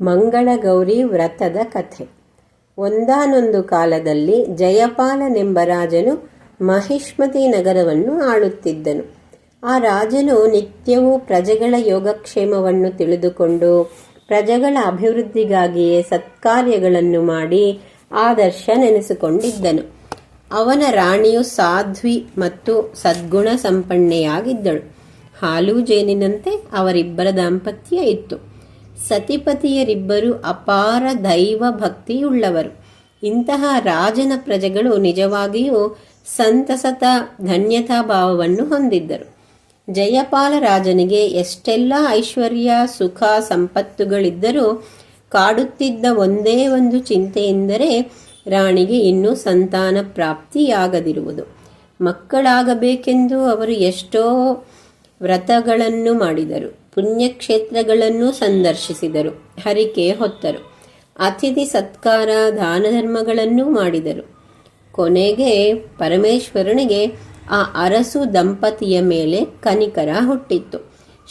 ಮಂಗಳಗೌರಿ ವ್ರತದ ಕಥೆ. ಒಂದಾನೊಂದು ಕಾಲದಲ್ಲಿ ಜಯಪಾಲನೆಂಬ ರಾಜನು ಮಹಿಷ್ಮತಿ ನಗರವನ್ನು ಆಳುತ್ತಿದ್ದನು. ಆ ರಾಜನು ನಿತ್ಯವೂ ಪ್ರಜೆಗಳ ಯೋಗಕ್ಷೇಮವನ್ನು ತಿಳಿದುಕೊಂಡು ಪ್ರಜೆಗಳ ಅಭಿವೃದ್ಧಿಗಾಗಿಯೇ ಸತ್ಕಾರ್ಯಗಳನ್ನು ಮಾಡಿ ಆದರ್ಶ ನೆನೆಸಿಕೊಂಡಿದ್ದನು. ಅವನ ರಾಣಿಯು ಸಾಧ್ವಿ ಮತ್ತು ಸದ್ಗುಣ ಸಂಪನ್ನೆಯಾಗಿದ್ದಳು. ಹಾಲು ಜೇನಿನಂತೆ ಅವರಿಬ್ಬರ ದಾಂಪತ್ಯ ಇತ್ತು. ಸತಿಪತಿಯರಿಬ್ಬರು ಅಪಾರ ದೈವ ಭಕ್ತಿಯುಳ್ಳವರು ಇಂತಹ ರಾಜನ ಪ್ರಜೆಗಳು ನಿಜವಾಗಿಯೂ ಸಂತಸತ ಧನ್ಯತಾ ಭಾವವನ್ನು ಹೊಂದಿದ್ದರು. ಜಯಪಾಲ ರಾಜನಿಗೆ ಎಷ್ಟೆಲ್ಲ ಐಶ್ವರ್ಯ, ಸುಖ, ಸಂಪತ್ತುಗಳಿದ್ದರೂ ಕಾಡುತ್ತಿದ್ದ ಒಂದೇ ಒಂದು ಚಿಂತೆಯೆಂದರೆ ರಾಣಿಗೆ ಇನ್ನೂ ಸಂತಾನ ಪ್ರಾಪ್ತಿಯಾಗದಿರುವುದು. ಮಕ್ಕಳಾಗಬೇಕೆಂದು ಅವರು ಎಷ್ಟೋ ವ್ರತಗಳನ್ನು ಮಾಡಿದರು. ಪುಣ್ಯಕ್ಷೇತ್ರಗಳನ್ನು ಸಂದರ್ಶಿಸಿದರು, ಹರಿಕೆ ಹೊತ್ತರು, ಅತಿಥಿ ಸತ್ಕಾರ ದಾನ ಧರ್ಮಗಳನ್ನೂ ಮಾಡಿದರು. ಕೊನೆಗೆ ಪರಮೇಶ್ವರನಿಗೆ ಆ ಅರಸು ದಂಪತಿಯ ಮೇಲೆ ಕನಿಕರ ಹುಟ್ಟಿತ್ತು.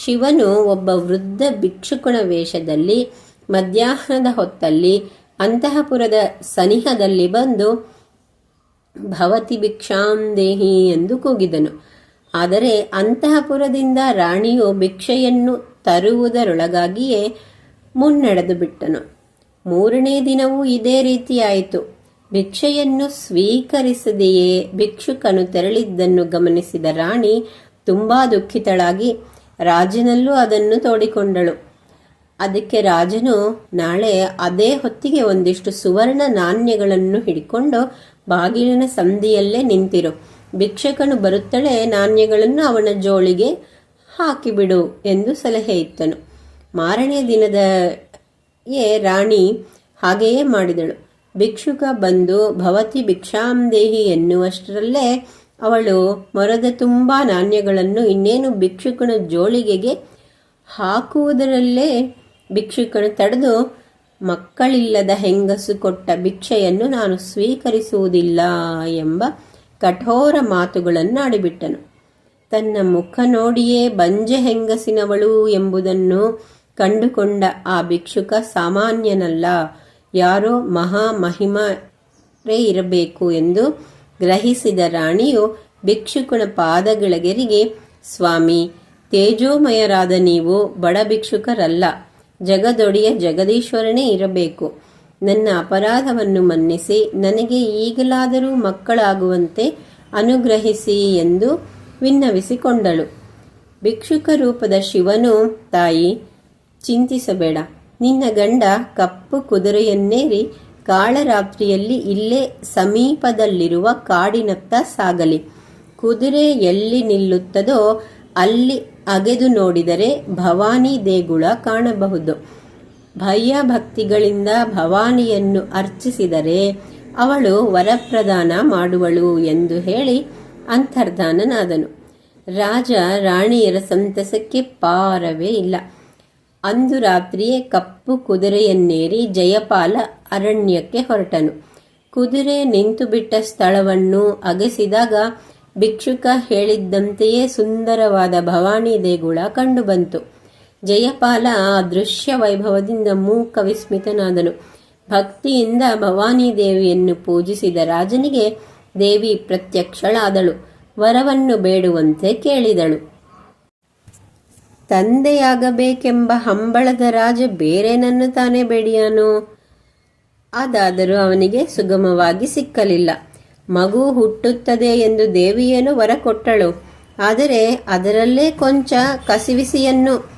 ಶಿವನು ಒಬ್ಬ ವೃದ್ಧ ಭಿಕ್ಷುಕನ ವೇಷದಲ್ಲಿ ಮಧ್ಯಾಹ್ನದ ಹೊತ್ತಲ್ಲಿ ಅಂತಃಪುರದ ಸನಿಹದಲ್ಲಿ ಬಂದು ಭವತಿ ಭಿಕ್ಷಾಂ ದೇಹಿ ಎಂದು ಕೂಗಿದನು. ಆದರೆ ಅಂತಃಪುರದಿಂದ ರಾಣಿಯು ಭಿಕ್ಷೆಯನ್ನು ತರುವುದರೊಳಗಾಗಿಯೇ ಮುನ್ನಡೆದು ಬಿಟ್ಟನು. ಮೂರನೇ ದಿನವೂ ಇದೇ ರೀತಿಯಾಯಿತು ಭಿಕ್ಷೆಯನ್ನು ಸ್ವೀಕರಿಸದೆಯೇ ಭಿಕ್ಷುಕನು ತೆರಳಿದ್ದನ್ನು ಗಮನಿಸಿದ ರಾಣಿ ತುಂಬಾ ದುಃಖಿತಳಾಗಿ ರಾಜನಲ್ಲೂ ಅದನ್ನು ತೋಡಿಕೊಂಡಳು. ಅದಕ್ಕೆ ರಾಜನು ನಾಳೆ ಅದೇ ಹೊತ್ತಿಗೆ ಒಂದಿಷ್ಟು ಸುವರ್ಣ ನಾಣ್ಯಗಳನ್ನು ಹಿಡಿಕೊಂಡು ಬಾಗಿಲಿನ ಸಂದಿಯಲ್ಲೇ ನಿಂತಿರು. ಭಿಕ್ಷಕನು ಬರುತ್ತಳೆ ನಾಣ್ಯಗಳನ್ನು ಅವನ ಜೋಳಿಗೆ ಹಾಕಿಬಿಡು ಎಂದು ಸಲಹೆ ಇತ್ತನು. ಮಾರನೇ ದಿನದ ಏ ರಾಣಿ ಹಾಗೆಯೇ ಮಾಡಿದಳು. ಭಿಕ್ಷುಕ ಬಂದು, ಭವತಿ ಭಿಕ್ಷಾಂದೇಹಿ ಎನ್ನುವಷ್ಟರಲ್ಲೇ ಅವಳು ಮೊರದ ತುಂಬ ನಾಣ್ಯಗಳನ್ನು ಇನ್ನೇನು ಭಿಕ್ಷುಕನ ಜೋಳಿಗೆಗೆ ಹಾಕುವುದರಲ್ಲೇ ಭಿಕ್ಷುಕನು ತಡೆದು, ಮಕ್ಕಳಿಲ್ಲದ ಹೆಂಗಸು ಕೊಟ್ಟ ಭಿಕ್ಷೆಯನ್ನು ನಾನು ಸ್ವೀಕರಿಸುವುದಿಲ್ಲ ಎಂಬ ಕಠೋರ ಮಾತುಗಳನ್ನು ಆಡಿಬಿಟ್ಟನು ತನ್ನ ಮುಖ ನೋಡಿಯೇ ಬಂಜೆ ಹೆಂಗಸಿನವಳು ಎಂಬುದನ್ನು ಕಂಡುಕೊಂಡ ಆ ಭಿಕ್ಷುಕ ಸಾಮಾನ್ಯನಲ್ಲ, ಯಾರೋ ಮಹಾ ಮಹಿಮರೇ ಇರಬೇಕು ಎಂದು ಗ್ರಹಿಸಿದ ರಾಣಿಯು ಭಿಕ್ಷುಕನ ಪಾದಗಳಗೆರಿಗೆ, ಸ್ವಾಮಿ, ತೇಜೋಮಯರಾದ ನೀವು ಬಡ ಭಿಕ್ಷುಕರಲ್ಲ, ಜಗದೊಡೆಯ ಜಗದೀಶ್ವರನೇ ಇರಬೇಕು. ನನ್ನ ಅಪರಾಧವನ್ನು ಮನ್ನಿಸಿ, ನನಗೆ ಈಗಲಾದರೂ ಮಕ್ಕಳಾಗುವಂತೆ ಅನುಗ್ರಹಿಸಿ ಎಂದು ವಿನ್ನವಿಸಿಕೊಂಡಳು. ಭಿಕ್ಷುಕ ರೂಪದ ಶಿವನು, ತಾಯಿ, ಚಿಂತಿಸಬೇಡ. ನಿನ್ನ ಗಂಡ ಕಪ್ಪು ಕುದುರೆಯನ್ನೇರಿ ಕಾಳರಾತ್ರಿಯಲ್ಲಿ ಇಲ್ಲೇ ಸಮೀಪದಲ್ಲಿರುವ ಕಾಡಿನತ್ತ ಸಾಗಲಿ. ಕುದುರೆ ಎಲ್ಲಿ ನಿಲ್ಲುತ್ತದೋ ಅಲ್ಲಿ ಅಗೆದು ನೋಡಿದರೆ ಭವಾನಿ ದೇಗುಳ ಕಾಣಬಹುದು. ಭಯ ಭಕ್ತಿಗಳಿಂದ ಭವಾನಿಯನ್ನು ಅರ್ಚಿಸಿದರೆ ಅವಳು ವರಪ್ರದಾನ ಮಾಡುವಳು ಎಂದು ಹೇಳಿ ಅಂತರ್ಧಾನನಾದನು. ರಾಜ ರಾಣಿಯರ ಸಂತಸಕ್ಕೆ ಪಾರವೇ ಇಲ್ಲ. ಅಂದು ರಾತ್ರಿಯೇ ಕಪ್ಪು ಕುದುರೆಯನ್ನೇರಿ ಜಯಪಾಲ ಅರಣ್ಯಕ್ಕೆ ಹೊರಟನು. ಕುದುರೆ ನಿಂತು ಬಿಟ್ಟ ಸ್ಥಳವನ್ನು ಅಗಸಿದಾಗ ಭಿಕ್ಷುಕ ಹೇಳಿದ್ದಂತೆಯೇ ಸುಂದರವಾದ ಭವಾನಿ ದೇಗುಳ ಕಂಡುಬಂತು. ಜಯಪಾಲ ಆ ದೃಶ್ಯ ವೈಭವದಿಂದ ಮೂಕ ವಿಸ್ಮಿತನಾದನು. ಭಕ್ತಿಯಿಂದ ಭವಾನಿ ದೇವಿಯನ್ನು ಪೂಜಿಸಿದ ರಾಜನಿಗೆ ದೇವಿ ಪ್ರತ್ಯಕ್ಷಳಾದಳು. ವರವನ್ನು ಬೇಡುವಂತೆ ಕೇಳಿದಳು. ತಂದೆಯಾಗಬೇಕೆಂಬ ಹಂಬಳದ ರಾಜ ಬೇರೇನನ್ನು ತಾನೇ ಬೇಡಿಯಾನು? ಅದಾದರೂ ಅವನಿಗೆ ಸುಗಮವಾಗಿ ಸಿಕ್ಕಲಿಲ್ಲ. ಮಗು ಹುಟ್ಟುತ್ತದೆ ಎಂದು ದೇವಿಯೇನು ವರ ಕೊಟ್ಟಳು. ಆದರೆ ಅದರಲ್ಲೇ ಕೊಂಚ ಕಸಿವಿಸಿಯನ್ನು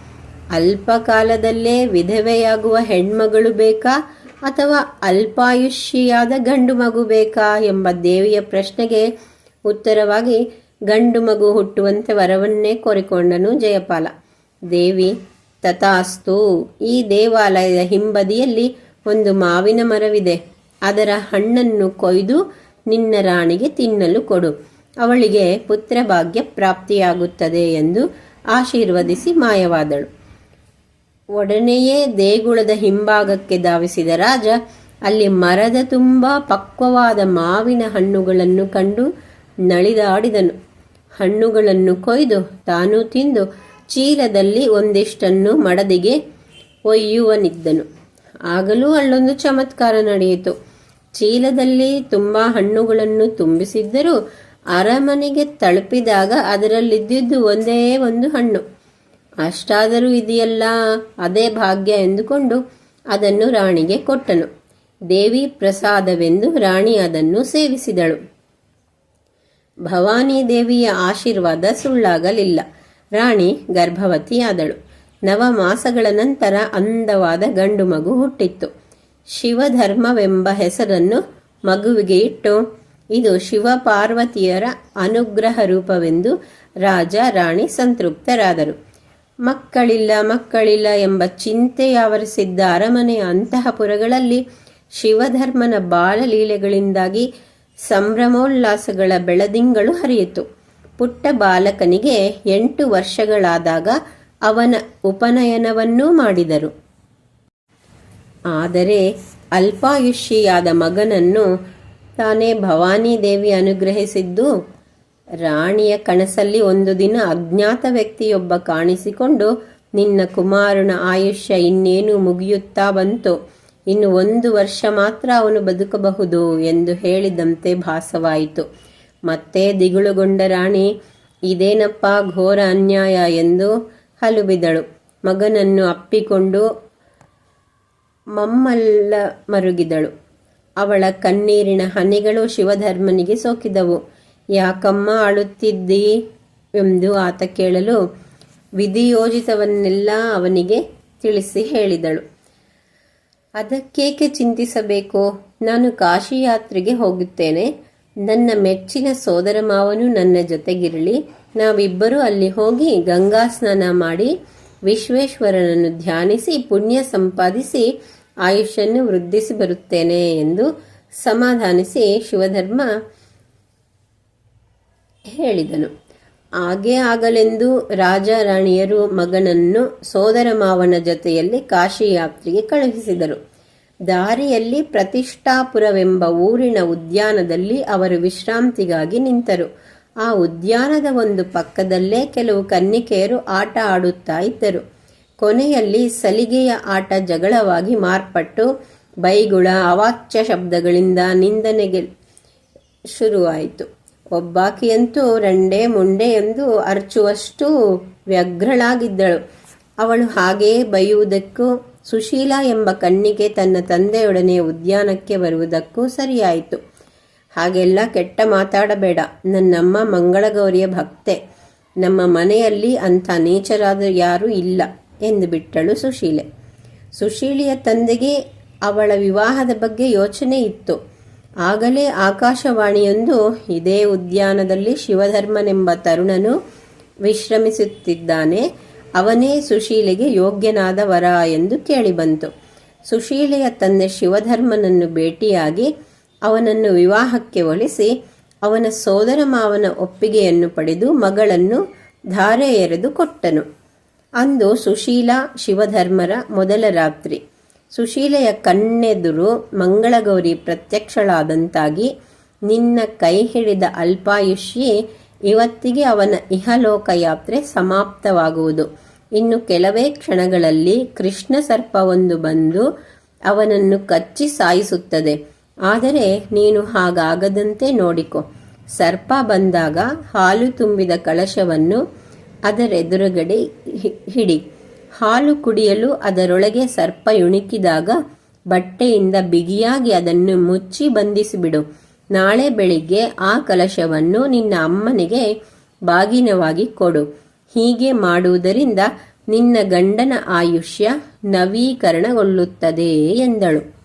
ಅಲ್ಪ ಕಾಲದಲ್ಲೇ ವಿಧವೆಯಾಗುವ ಹೆಣ್ಮಗಳು ಬೇಕಾ ಅಥವಾ ಅಲ್ಪಾಯುಷ್ಯಿಯಾದ ಗಂಡು ಮಗು ಬೇಕಾ ಎಂಬ ದೇವಿಯ ಪ್ರಶ್ನೆಗೆ ಉತ್ತರವಾಗಿ ಗಂಡು ಮಗು ಹುಟ್ಟುವಂತೆ ವರವನ್ನೇ ಕೋರಿಕೊಂಡನು ಜಯಪಾಲ. ದೇವಿ, ತಥಾಸ್ತು, ಈ ದೇವಾಲಯದ ಹಿಂಬದಿಯಲ್ಲಿ ಒಂದು ಮಾವಿನ ಮರವಿದೆ. ಅದರ ಹಣ್ಣನ್ನು ಕೊಯ್ದು ನಿನ್ನ ರಾಣಿಗೆ ತಿನ್ನಲು ಕೊಡು. ಅವಳಿಗೆ ಪುತ್ರಭಾಗ್ಯ ಪ್ರಾಪ್ತಿಯಾಗುತ್ತದೆ ಎಂದು ಆಶೀರ್ವದಿಸಿ ಮಾಯವಾದಳು. ಒಡನೆಯೇ ದೇಗುಳದ ಹಿಂಭಾಗಕ್ಕೆ ಧಾವಿಸಿದ ರಾಜ, ಅಲ್ಲಿ ಮರದ ತುಂಬ ಪಕ್ವವಾದ ಮಾವಿನ ಹಣ್ಣುಗಳನ್ನು ಕಂಡು ನಳಿದಾಡಿದನು. ಹಣ್ಣುಗಳನ್ನು ಕೊಯ್ದು ತಾನು ತಿಂದು ಚೀಲದಲ್ಲಿ ಒಂದಿಷ್ಟನ್ನು ಮಡದಿಗೆ ಒಯ್ಯುವನಿದ್ದನು. ಆಗಲೂ ಅಲ್ಲೊಂದು ಚಮತ್ಕಾರ ನಡೆಯಿತು. ಚೀಲದಲ್ಲಿ ತುಂಬ ಹಣ್ಣುಗಳನ್ನು ತುಂಬಿಸಿದ್ದರೂ ಅರಮನೆಗೆ ತಲುಪಿದಾಗ ಅದರಲ್ಲಿದ್ದಿದ್ದು ಒಂದೇ ಒಂದು ಹಣ್ಣು. ಅಷ್ಟಾದರೂ ಇದೆಯಲ್ಲ? ಅದೇ ಭಾಗ್ಯ ಎಂದುಕೊಂಡು ಅದನ್ನು ರಾಣಿಗೆ ಕೊಟ್ಟನು. ದೇವಿ ಪ್ರಸಾದವೆಂದು ರಾಣಿ ಅದನ್ನು ಸೇವಿಸಿದಳು. ಭವಾನಿ ದೇವಿಯ ಆಶೀರ್ವಾದ ಸುಳ್ಳಾಗಲಿಲ್ಲ. ರಾಣಿ ಗರ್ಭವತಿಯಾದಳು. ನವ ಮಾಸಗಳ ನಂತರ ಅಂದವಾದ ಗಂಡು ಮಗು ಹುಟ್ಟಿತ್ತು. ಶಿವಧರ್ಮವೆಂಬ ಹೆಸರನ್ನು ಮಗುವಿಗೆ ಇಟ್ಟು, ಇದು ಶಿವ ಪಾರ್ವತಿಯರ ಅನುಗ್ರಹ ರೂಪವೆಂದು ರಾಜ ರಾಣಿ ಸಂತೃಪ್ತರಾದರು. ಮಕ್ಕಳಿಲ್ಲ ಮಕ್ಕಳಿಲ್ಲ ಎಂಬ ಚಿಂತೆಯಾವರಿಸಿದ್ದ ಅರಮನೆಯ ಅಂತಃಪುರಗಳಲ್ಲಿ ಶಿವಧರ್ಮನ ಬಾಲಲೀಲೆಗಳಿಂದಾಗಿ ಸಂಭ್ರಮೋಲ್ಲಾಸಗಳ ಬೆಳದಿಂಗಳು ಹರಿಯಿತು. ಪುಟ್ಟ ಬಾಲಕನಿಗೆ ಎಂಟು ವರ್ಷಗಳಾದಾಗ ಅವನ ಉಪನಯನವನ್ನೂ ಮಾಡಿದರು. ಆದರೆ ಅಲ್ಪಾಯುಷಿಯಾದ ಮಗನನ್ನು ತಾನೇ ಭವಾನಿ ದೇವಿ ಅನುಗ್ರಹಿಸಿದ್ದು ರಾಣಿಯ ಕನಸಲ್ಲಿ ಒಂದು ದಿನ ಅಜ್ಞಾತ ವ್ಯಕ್ತಿಯೊಬ್ಬ ಕಾಣಿಸಿಕೊಂಡು, ನಿನ್ನ ಕುಮಾರನ ಆಯುಷ್ಯ ಇನ್ನೇನು ಮುಗಿಯುತ್ತಾ ಬಂತು. ಇನ್ನು ಒಂದು ವರ್ಷ ಮಾತ್ರ ಅವನು ಬದುಕಬಹುದು ಎಂದು ಹೇಳಿದಂತೆ ಭಾಸವಾಯಿತು. ಮತ್ತೆ ದಿಗುಳುಗೊಂಡ ರಾಣಿ, ಇದೇನಪ್ಪ ಘೋರ ಅನ್ಯಾಯ ಎಂದು ಹಲುಬಿದಳು. ಮಗನನ್ನು ಅಪ್ಪಿಕೊಂಡು ಮಮ್ಮಲ್ಲ ಮರುಗಿದಳು. ಅವಳ ಕಣ್ಣೀರಿನ ಹನಿಗಳು ಶಿವಧರ್ಮನಿಗೆ ಸೋಕಿದವು. ಯಾಕಮ್ಮ ಅಳುತ್ತಿದ್ದೀ? ಎಂದು ಆತ ಕೇಳಲು ವಿಧಿಯೋಜಿತವನ್ನೆಲ್ಲ ಅವನಿಗೆ ತಿಳಿಸಿ ಹೇಳಿದಳು. ಅದಕ್ಕೇಕೆ ಚಿಂತಿಸಬೇಕು? ನಾನು ಕಾಶಿ ಯಾತ್ರೆಗೆ ಹೋಗುತ್ತೇನೆ. ನನ್ನ ಮೆಚ್ಚಿನ ಸೋದರ ಮಾವನು ನನ್ನ ಜೊತೆಗಿರಲಿ. ನಾವಿಬ್ಬರೂ ಅಲ್ಲಿ ಹೋಗಿ ಗಂಗಾ ಸ್ನಾನ ಮಾಡಿ ವಿಶ್ವೇಶ್ವರನನ್ನು ಧ್ಯಾನಿಸಿ, ಪುಣ್ಯ ಸಂಪಾದಿಸಿ, ಆಯುಷ್ಯನ್ನು ವೃದ್ಧಿಸಿ ಬರುತ್ತೇನೆ ಎಂದು ಸಮಾಧಾನಿಸಿ ಶಿವಧರ್ಮ ಹೇಳಿದನು. ಹಾಗೆ ಆಗಲೆಂದು ರಾಜ ರಾಣಿಯರು ಮಗನನ್ನು ಸೋದರ ಮಾವನ ಜೊತೆಯಲ್ಲಿ ಕಾಶಿ ಯಾತ್ರೆಗೆ ಕಳುಹಿಸಿದರು. ದಾರಿಯಲ್ಲಿ ಪ್ರತಿಷ್ಠಾಪುರವೆಂಬ ಊರಿನ ಉದ್ಯಾನದಲ್ಲಿ ಅವರು ವಿಶ್ರಾಂತಿಗಾಗಿ ನಿಂತರು. ಆ ಉದ್ಯಾನದ ಒಂದು ಪಕ್ಕದಲ್ಲೇ ಕೆಲವು ಕನ್ನಿಕೆಯರು ಆಟ ಆಡುತ್ತಾ ಇದ್ದರು. ಕೊನೆಯಲ್ಲಿ ಸಲಿಗೆಯ ಆಟ ಜಗಳವಾಗಿ ಮಾರ್ಪಟ್ಟು ಬೈಗುಳ ಅವಾಚ್ಯ ಶಬ್ದಗಳಿಂದ ನಿಂದನೆಗೆ ಶುರುವಾಯಿತು. ಒಬ್ಬಾಕಿಯಂತೂ ರಂಡೆ ಮುಂಡೆ ಎಂದು ಅರ್ಚುವಷ್ಟು ವ್ಯಗ್ರಳಾಗಿದ್ದಳು. ಅವಳು ಹಾಗೇ ಬೈಯುವುದಕ್ಕೂ, ಸುಶೀಲ ಎಂಬ ಕಣ್ಣಿಗೆ ತನ್ನ ತಂದೆಯೊಡನೆ ಉದ್ಯಾನಕ್ಕೆ ಬರುವುದಕ್ಕೂ ಸರಿಯಾಯಿತು. ಹಾಗೆಲ್ಲ ಕೆಟ್ಟ ಮಾತಾಡಬೇಡ. ನನ್ನಮ್ಮ ಮಂಗಳಗೌರಿಯ ಭಕ್ತೆ. ನಮ್ಮ ಮನೆಯಲ್ಲಿ ಅಂಥ ನೀಚರಾದ ಯಾರೂ ಇಲ್ಲ ಎಂದು ಬಿಟ್ಟಳು ಸುಶೀಲೆ. ಸುಶೀಲಿಯ ತಂದೆಗೆ ಅವಳ ವಿವಾಹದ ಬಗ್ಗೆ ಯೋಚನೆ ಇತ್ತು. ಆಗಲೇ ಆಕಾಶವಾಣಿಯೊಂದು ಇದೇ ಉದ್ಯಾನದಲ್ಲಿ ಶಿವಧರ್ಮನೆಂಬ ತರುಣನು ವಿಶ್ರಮಿಸುತ್ತಿದ್ದಾನೆ. ಅವನೇ ಸುಶೀಲೆಗೆ ಯೋಗ್ಯನಾದ ವರ ಎಂದು ಕೇಳಿಬಂತು. ಸುಶೀಲೆಯ ತಂದೆ ಶಿವಧರ್ಮನನ್ನು ಭೇಟಿಯಾಗಿ ಅವನನ್ನು ವಿವಾಹಕ್ಕೆ ಒಲಿಸಿ ಅವನ ಸೋದರ ಮಾವನ ಒಪ್ಪಿಗೆಯನ್ನು ಪಡೆದು ಮಗಳನ್ನು ಧಾರೆ ಎರೆದು ಕೊಟ್ಟನು. ಅಂದು ಸುಶೀಲಾ ಶಿವಧರ್ಮರ ಮೊದಲ ರಾತ್ರಿ. ಸುಶೀಲೆಯ ಕಣ್ಣೆದುರು ಮಂಗಳಗೌರಿ ಪ್ರತ್ಯಕ್ಷಳಾದಂತಾಗಿ ನಿನ್ನ ಕೈ ಹಿಡಿದ ಅಲ್ಪಾಯುಷಿ ಇವತ್ತಿಗೆ ಅವನ ಇಹಲೋಕ ಯಾತ್ರೆ ಸಮಾಪ್ತವಾಗುವುದು. ಇನ್ನು ಕೆಲವೇ ಕ್ಷಣಗಳಲ್ಲಿ ಕೃಷ್ಣ ಸರ್ಪವೊಂದು ಬಂದು ಅವನನ್ನು ಕಚ್ಚಿ ಸಾಯಿಸುತ್ತದೆ. ಆದರೆ ನೀನು ಹಾಗಾಗದಂತೆ ನೋಡಿಕೊ. ಸರ್ಪ ಬಂದಾಗ ಹಾಲು ತುಂಬಿದ ಕಳಶವನ್ನು ಅದರೆದುರುಗಡೆ ಹಿಡಿ. ಹಾಲು ಕುಡಿಯಲು ಅದರೊಳಗೆ ಸರ್ಪ ಇಣುಕಿದಾಗ ಬಟ್ಟೆಯಿಂದ ಬಿಗಿಯಾಗಿ ಅದನ್ನು ಮುಚ್ಚಿ ಬಂಧಿಸಿಬಿಡು. ನಾಳೆ ಬೆಳಿಗ್ಗೆ ಆ ಕಲಶವನ್ನು ನಿನ್ನ ಅಮ್ಮನಿಗೆ ಬಾಗಿನವಾಗಿ ಕೊಡು. ಹೀಗೆ ಮಾಡುವುದರಿಂದ ನಿನ್ನ ಗಂಡನ ಆಯುಷ್ಯ ನವೀಕರಣಗೊಳ್ಳುತ್ತದೆ ಎಂದಳು.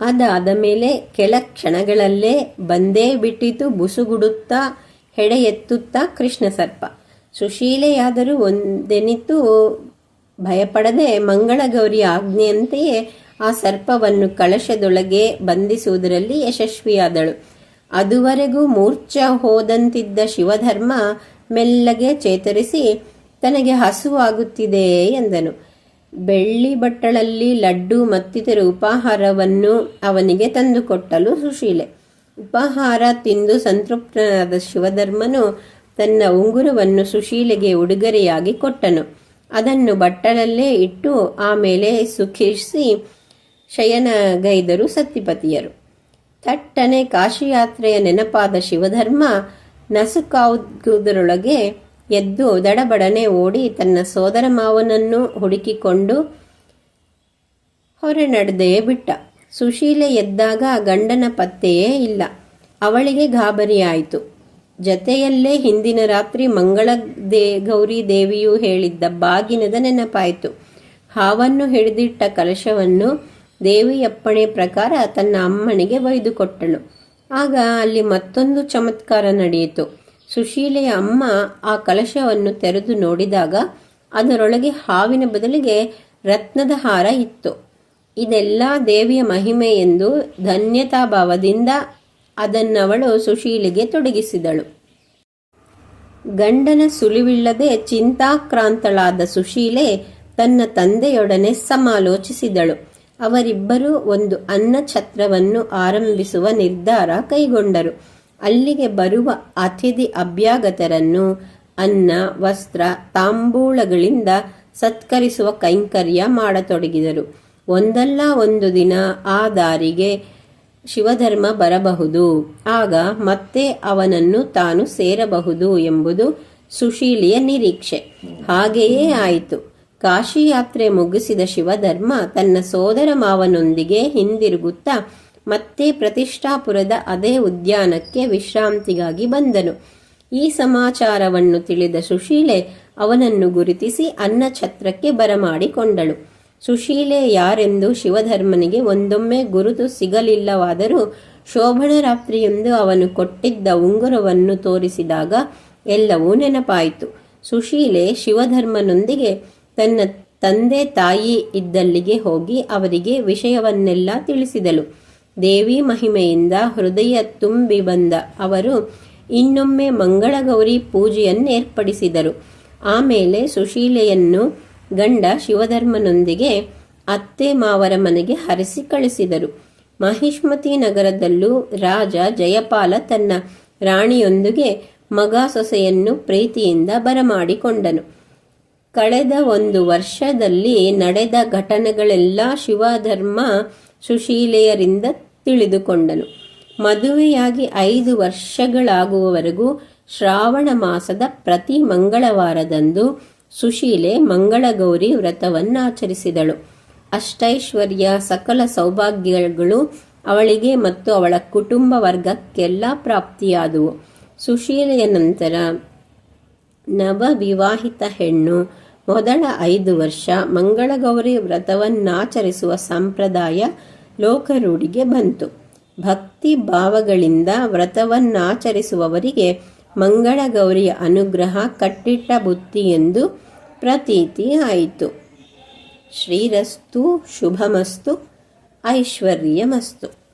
ಅದಾದ ಮೇಲೆ ಕೆಲ ಕ್ಷಣಗಳಲ್ಲೇ ಬಂದೇ ಬಿಟ್ಟಿತು, ಬುಸುಗುಡುತ್ತಾ, ಹೆಡೆಯೆತ್ತುತ್ತಾ ಕೃಷ್ಣ ಸರ್ಪ. ಸುಶೀಲೆಯಾದರೂ ಒಂದೆನಿತು ಭಯಪಡದೆ ಮಂಗಳಗೌರಿಯ ಆಜ್ಞೆಯಂತೆಯೇ ಆ ಸರ್ಪವನ್ನು ಕಳಶದೊಳಗೆ ಬಂಧಿಸುವುದರಲ್ಲಿ ಯಶಸ್ವಿಯಾದಳು. ಅದುವರೆಗೂ ಮೂರ್ಛ ಹೋದಂತಿದ್ದ ಶಿವಧರ್ಮ ಮೆಲ್ಲಗೆ ಚೇತರಿಸಿ, ತನಗೆ ಹಸುವಾಗುತ್ತಿದೆ ಎಂದನು. ಬೆಳ್ಳಿ ಬಟ್ಟಳಲ್ಲಿ ಲಡ್ಡು ಮತ್ತಿತರ ಉಪಾಹಾರವನ್ನು ಅವನಿಗೆ ತಂದುಕೊಟ್ಟಲು ಸುಶೀಲೆ. ಉಪಾಹಾರ ತಿಂದು ಸಂತೃಪ್ತನಾದ ಶಿವಧರ್ಮನು ತನ್ನ ಉಂಗುರವನ್ನು ಸುಶೀಲೆಗೆ ಉಡುಗೊರೆಯಾಗಿ ಕೊಟ್ಟನು. ಅದನ್ನು ಬಟ್ಟಲಲ್ಲೇ ಇಟ್ಟು ಆಮೇಲೆ ಸುಖಿಸಿ ಶಯನಗೈದರು ಸತಿಪತಿಯರು. ಥಟ್ಟನೆ ಕಾಶಿಯಾತ್ರೆಯ ನೆನಪಾದ ಶಿವಧರ್ಮ ನಸುಕಾವುದರೊಳಗೆ ಎದ್ದು ದಡಬಡನೆ ಓಡಿ ತನ್ನ ಸೋದರ ಮಾವನನ್ನು ಹುಡುಕಿಕೊಂಡು ಹೊರ ನಡೆದೆಯೇ ಬಿಟ್ಟ. ಸುಶೀಲೆ ಎದ್ದಾಗ ಗಂಡನ ಪತ್ತೆಯೇ ಇಲ್ಲ. ಅವಳಿಗೆ ಗಾಬರಿಯಾಯಿತು. ಜತೆಯಲ್ಲೇ ಹಿಂದಿನ ರಾತ್ರಿ ಮಂಗಳ ದೇ ಗೌರಿ ದೇವಿಯು ಹೇಳಿದ್ದ ಬಾಗಿನದ ನೆನಪಾಯಿತು. ಹಾವನ್ನು ಹಿಡಿದಿಟ್ಟ ಕಲಶವನ್ನು ದೇವಿಯಪ್ಪಣೆ ಪ್ರಕಾರ ತನ್ನ ಅಮ್ಮನಿಗೆ ಒಯ್ದುಕೊಟ್ಟಳು ಆಗ ಅಲ್ಲಿ ಮತ್ತೊಂದು ಚಮತ್ಕಾರ ನಡೆಯಿತು. ಸುಶೀಲೆಯ ಅಮ್ಮ ಆ ಕಲಶವನ್ನು ತೆರೆದು ನೋಡಿದಾಗ ಅದರೊಳಗೆ ಹಾವಿನ ಬದಲಿಗೆ ರತ್ನದ ಹಾರ ಇತ್ತು. ಇದೆಲ್ಲ ದೇವಿಯ ಮಹಿಮೆ ಎಂದು ಧನ್ಯತಾಭಾವದಿಂದ ಅದನ್ನವಳು ಸುಶೀಲಿಗೆ ತೊಡಗಿಸಿದಳು. ಗಂಡನ ಸುಳಿವಿಲ್ಲದೆ ಚಿಂತಾಕ್ರಾಂತಳಾದ ಸುಶೀಲೆ ತನ್ನ ತಂದೆಯೊಡನೆ ಸಮಾಲೋಚಿಸಿದಳು. ಅವರಿಬ್ಬರೂ ಒಂದು ಅನ್ನ ಛತ್ರವನ್ನು ಆರಂಭಿಸುವ ನಿರ್ಧಾರ ಕೈಗೊಂಡರು. ಅಲ್ಲಿಗೆ ಬರುವ ಅತಿಥಿ ಅಭ್ಯಾಗತರನ್ನು ಅನ್ನ, ವಸ್ತ್ರ ತಾಂಬೂಳಗಳಿಂದ ಸತ್ಕರಿಸುವ ಕೈಂಕರ್ಯ ಮಾಡತೊಡಗಿದರು. ಒಂದಲ್ಲ ಒಂದು ದಿನ ಆ ದಾರಿಗೆ ಶಿವಧರ್ಮ ಬರಬಹುದು. ಆಗ ಮತ್ತೆ ಅವನನ್ನು ತಾನು ಸೇರಬಹುದು ಎಂಬುದು ಸುಶೀಲಿಯ ನಿರೀಕ್ಷೆ. ಹಾಗೆಯೇ ಆಯಿತು. ಕಾಶಿ ಯಾತ್ರೆ ಮುಗಿಸಿದ ಶಿವಧರ್ಮ ತನ್ನ ಸೋದರ ಮಾವನೊಂದಿಗೆ ಹಿಂದಿರುಗುತ್ತಾ ಮತ್ತೆ ಪ್ರತಿಷ್ಠಾಪುರದ ಅದೇ ಉದ್ಯಾನಕ್ಕೆ ವಿಶ್ರಾಂತಿಗಾಗಿ ಬಂದನು. ಈ ಸಮಾಚಾರವನ್ನು ತಿಳಿದ ಸುಶೀಲೆ ಅವನನ್ನು ಗುರುತಿಸಿ ಅನ್ನ ಛತ್ರಕ್ಕೆ ಬರಮಾಡಿಕೊಂಡಳು. ಸುಶೀಲೆ ಯಾರೆಂದು ಶಿವಧರ್ಮನಿಗೆ ಒಂದೊಮ್ಮೆ ಗುರುತು ಸಿಗಲಿಲ್ಲವಾದರೂ ಶೋಭನ ರಾತ್ರಿಯೊಂದು ಅವನು ಕೊಟ್ಟಿದ್ದ ಉಂಗುರವನ್ನು ತೋರಿಸಿದಾಗ ಎಲ್ಲವೂ ನೆನಪಾಯಿತು. ಸುಶೀಲೆ ಶಿವಧರ್ಮನೊಂದಿಗೆ ತನ್ನ ತಂದೆ ತಾಯಿ ಇದ್ದಲ್ಲಿಗೆ ಹೋಗಿ ಅವರಿಗೆ ವಿಷಯವನ್ನೆಲ್ಲ ತಿಳಿಸಿದಳು. ದೇವಿ ಮಹಿಮೆಯಿಂದ ಹೃದಯ ತುಂಬಿ ಬಂದ ಅವರು ಇನ್ನೊಮ್ಮೆ ಮಂಗಳಗೌರಿ ಪೂಜೆಯನ್ನೇರ್ಪಡಿಸಿದರು. ಆಮೇಲೆ ಸುಶೀಲೆಯನ್ನು ಗಂಡ ಶಿವಧರ್ಮನೊಂದಿಗೆ ಅತ್ತೆ ಮಾವರ ಮನೆಗೆ ಹರಿಸಿ ಕಳಿಸಿದರು. ಮಹಿಷ್ಮತಿ ನಗರದಲ್ಲೂ ರಾಜ ಜಯಪಾಲ ತನ್ನ ರಾಣಿಯೊಂದಿಗೆ ಮಗ ಸೊಸೆಯನ್ನು ಪ್ರೀತಿಯಿಂದ ಬರಮಾಡಿಕೊಂಡನು. ಕಳೆದ ಒಂದು ವರ್ಷದಲ್ಲಿ ನಡೆದ ಘಟನೆಗಳೆಲ್ಲ ಶಿವಧರ್ಮ ಸುಶೀಲೆಯರಿಂದ ತಿಳಿದುಕೊಂಡನು. ಮದುವೆಯಾಗಿ ಐದು ವರ್ಷಗಳಾಗುವವರೆಗೂ ಶ್ರಾವಣ ಮಾಸದ ಪ್ರತಿ ಮಂಗಳವಾರದಂದು ಸುಶೀಲೆ ಮಂಗಳಗೌರಿ ವ್ರತವನ್ನಾಚರಿಸಿದಳು. ಅಷ್ಟೈಶ್ವರ್ಯ ಸಕಲ ಸೌಭಾಗ್ಯಗಳು ಅವಳಿಗೆ ಮತ್ತು ಅವಳ ಕುಟುಂಬ ವರ್ಗಕ್ಕೆಲ್ಲ ಪ್ರಾಪ್ತಿಯಾದವು. ಸುಶೀಲೆಯ ನಂತರ ನವವಿವಾಹಿತ ಹೆಣ್ಣು, ಮೊದಲ ಐದು ವರ್ಷ ಮಂಗಳಗೌರಿ ವ್ರತವನ್ನಾಚರಿಸುವ ಸಂಪ್ರದಾಯ ಲೋಕರೂಢಿಗೆ ಬಂತು. ಭಕ್ತಿ ಭಾವಗಳಿಂದ ವ್ರತವನ್ನಾಚರಿಸುವವರಿಗೆ ಮಂಗಳಗೌರಿಯ ಅನುಗ್ರಹ ಕಟ್ಟಿಟ್ಟ ಬುತ್ತಿ ಎಂದು ಪ್ರತೀತಿ ಆಯಿತು. ಶ್ರೀರಸ್ತು ಶುಭಮಸ್ತು ಐಶ್ವರ್ಯಮಸ್ತು.